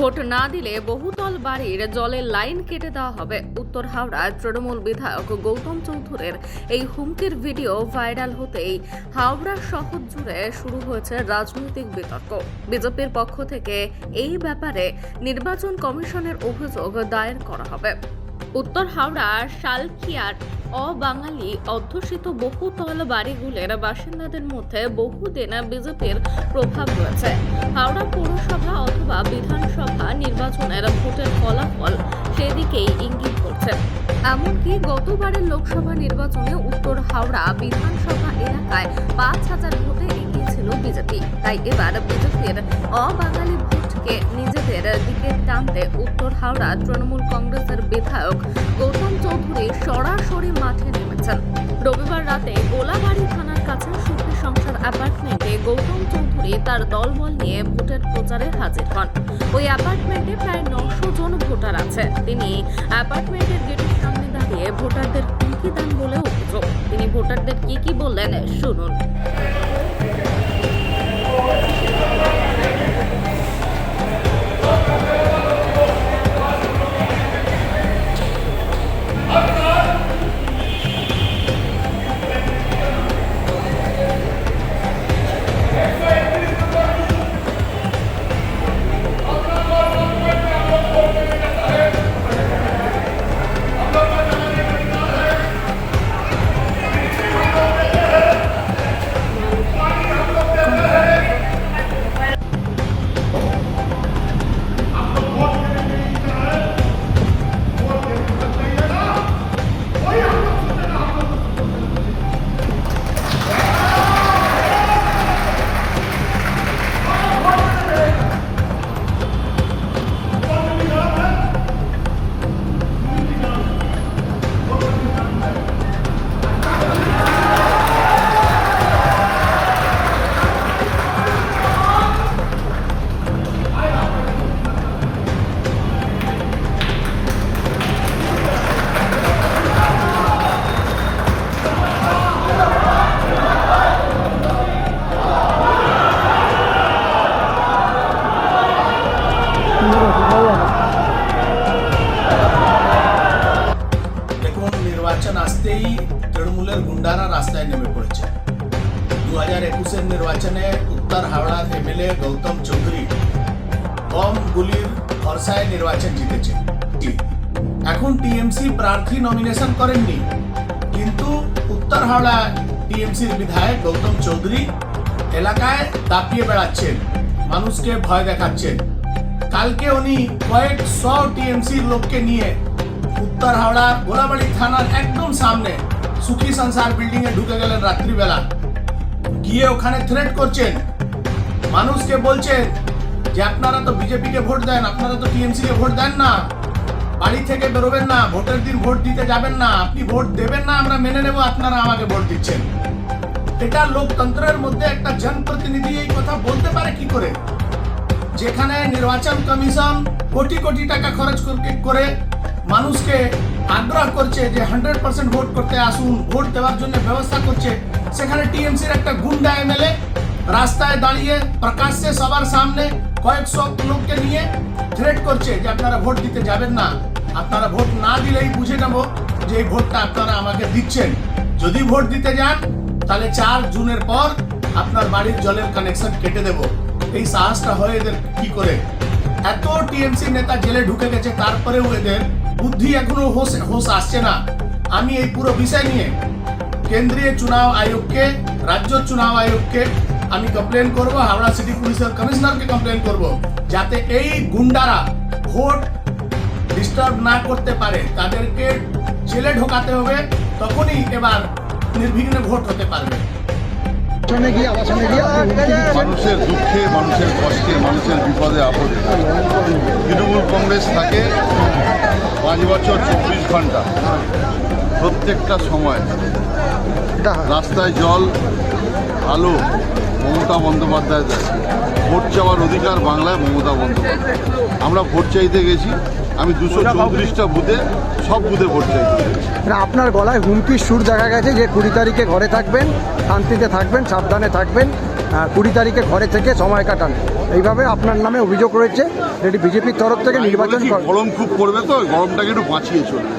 Vote না দিলে বহুতল বাড়ির জলের লাইন কেটে দেওয়া হবে। উত্তর হাওড়ার তৃণমূল বিধায়ক গৌতম চৌধুরীর এই হুমকির ভিডিও ভাইরাল হতেই হাওড়া শহর জুড়ে শুরু হয়েছে রাজনৈতিক বিতর্ক। বিজেপির পক্ষ থেকে এই ব্যাপারে নির্বাচন কমিশনের অভিযোগ দায়ের করা হবে। উত্তর হাওড়ার শালকিয়ার অবাঙালি অধ্যুষিত বহুতল বাড়িগুলির বাসিন্দাদের মধ্যে বহুদিন বিজেপির প্রভাব রয়েছে। হাওড়া পৌরসভা অথবা বিধানসভা নির্বাচনের ভোটের ফলাফল সেদিকেই ইঙ্গিত করছে। এমনকি গতবারের লোকসভা নির্বাচনে উত্তর হাওড়া বিধানসভা এলাকায় পাঁচ হাজার ভোটে এগিয়ে ছিল বিজেপি। তাই এবার বিজেপির অবাঙালি ভোটকে নিজেদের দিকে টানতে উত্তর হাওড়া তৃণমূল কংগ্রেসের বিধায়ক গৌতম চৌধুরী সরাসরি মাঠে নেমেছেন। রবিবার রাতে গোলাবাড়ি থানার কাছে সুখী সংসার অ্যাপার্টমেন্টে গৌতম চৌধুরী তার দলবল নিয়ে ভোটের প্রচারে হাজির হন। ওই অ্যাপার্টমেন্টে প্রায় নশো জন ভোটার আছে। তিনি অ্যাপার্টমেন্টের গেটের সামনে দাঁড়িয়ে ভোটারদের হুমকি দেন বলে অভিযোগ? তিনি ভোটারদের কি কি বললেন শুনুন। নির্বাচন আসতেই তৃণমূলের গুন্ডারা রাস্তায় নেমে পড়েছে। দু হাজার একুশের নির্বাচনে উত্তর হাওড়ার এমএলএ গৌতম চৌধুরী কম গুলির ভরসায় নির্বাচন জিতেছে। এখন টিএমসি প্রার্থী নমিনেশন করেননি। কিন্তু উত্তর হাওড়া টিএমসির বিধায়ক গৌতম চৌধুরী এলাকায় দাপিয়ে বেড়াচ্ছেন, মানুষকে ভয় দেখাচ্ছেন। কালকে উনি কয়েকশো টিএমসির লোককে নিয়ে উত্তর হাওড়া গোলাবাড়ি থানার একদম সামনে সুখী সংসার বিল্ডিং এ ঢুকে গেলেন রাত্রিবেলা। গিয়ে ওখানে থ্রেট করছেন। মানুষকে বলছেন যে, আপনারা তো বিজেপিকে ভোট দেন, আপনারা তো টিএমসি কে ভোট দেন না। বাড়ি থেকে বেরোবেন না, ভোটের দিন ভোট দিতে যাবেন না। আপনি ভোট দেবেন না, আমরা মেনে নেব, আপনারা আমাকে ভোট দিচ্ছেন। এটা লোকতন্ত্রের মধ্যে একটা জনপ্রতিনিধি এই কথা বলতে পারে কি করে? যেখানে নির্বাচন কমিশন কোটি কোটি টাকা খরচ করে মানুষকে আগ্রহ করছে যে হান্ড্রেড পার্সেন্ট ভোট করতে আসুন, ভোট দেওয়ার জন্য ব্যবস্থা করছে। সেখানে টিএমসির একটা গুন্ডা এমএলএ রাস্তায় দাঁড়িয়ে প্রকাশ্যে সবার সামনে কয়েকশো লোককে নিয়ে থ্রেট করছে যে আপনারা ভোট দিতে যাবেন না। আপনারা ভোট না দিলেই বুঝে নেব যে এই ভোটটা আপনারা আমাকে দিচ্ছেন। যদি ভোট দিতে যান, তাহলে চার জুনের পর আপনার বাড়ির জলের কানেকশন কেটে দেব। এই সাহসটা হয় এদের কি করে? এত টিএমসি নেতা জেলে ঢুকে গেছে, তারপরেও এদের বুদ্ধি এখনও হোশ হোশ আসছে না। আমি এই পুরো বিষয় নিয়ে কেন্দ্রীয় চুনাव আয়োগকে রাজ্য চুনাव আয়োগকে আমি কমপ্লেন করব হাওড়া সিটি পুলিশের কমিশনারকে কমপ্লেন করব যাতে এই গুন্ডারা ভোট ডিস্টার্ব না করতে পারে। তাদেরকে জেলে ঢোকাতে হবে তখনই এবার নির্বিঘ্নে ভোট হতে পারবে। মানুষের দুঃখে মানুষের কষ্টে মানুষের বিপদে আপদে। তৃণমূল কংগ্রেস থাকে পাঁচ বছর চব্বিশ ঘণ্টা। প্রত্যেকটা সময় রাস্তায় জল আলো মমতা বন্দ্যোপাধ্যায় দেয়। ভোট চাওয়ার অধিকার বাংলায় মমতা বন্দ্যোপাধ্যায় আমরা ভোট চাইতে গেছি আমি দুশো চৌত্রিশটা বুথে সব বুথে ভোট চাইতে আপনার গলায় হুমকির সুর দেখা গেছে যে কুড়ি তারিখে ঘরে থাকবেন শান্তিতে থাকবেন সাবধানে থাকবেন কুড়ি তারিখে ঘরে থেকে সময় কাটান। এইভাবে আপনার নামে অভিযোগ রয়েছে যেটি বিজেপির তরফ থেকে নির্বাচন গরম খুব পড়বে তো গরমটাকে একটু বাঁচিয়ে চলবে।